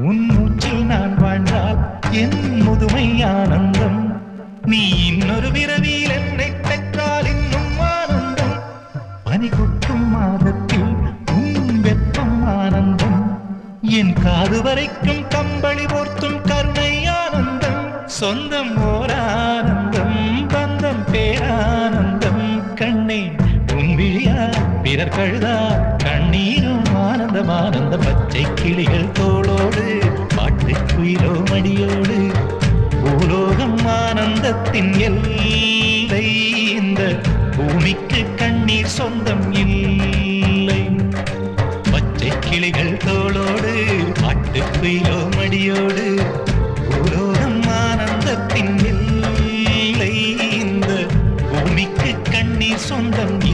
உன் மூச்சில் நான் வாழ்ந்தால் என் முதுமை ஆனந்தம். நீ இன்னொரு விரவியில் என்னை பெற்றால் இன்னும் ஆனந்தம். பனி கொட்டும் மாதத்தில் உன் வெப்பம் ஆனந்தம். என் காது வரைக்கும் கம்பளி போர்த்தும் கருணை ஆனந்தம். சொந்தம் ஓர் ஆனந்தம் பந்தம் பேரானந்தம் கண்ணே உன் விழியா பிறர் கழுதா கண்ணீரும் ஆனந்தம் ஆனந்தம். பச்சை கிளிகள் தோளோடு பாட்டுக்குயிரோ மடியோடு பூலோகம் ஆனந்தத்தின் எல்லை. இந்த பூமிக்கு கண்ணீர் சொந்தம் இல்லை. பச்சை கிளிகள் தோளோடு பாட்டுக்குயிரோ மடியோடு பூலோகம் ஆனந்தத்தின் எல்லை. இந்த பூமிக்கு கண்ணீர் சொந்தம் இல்லை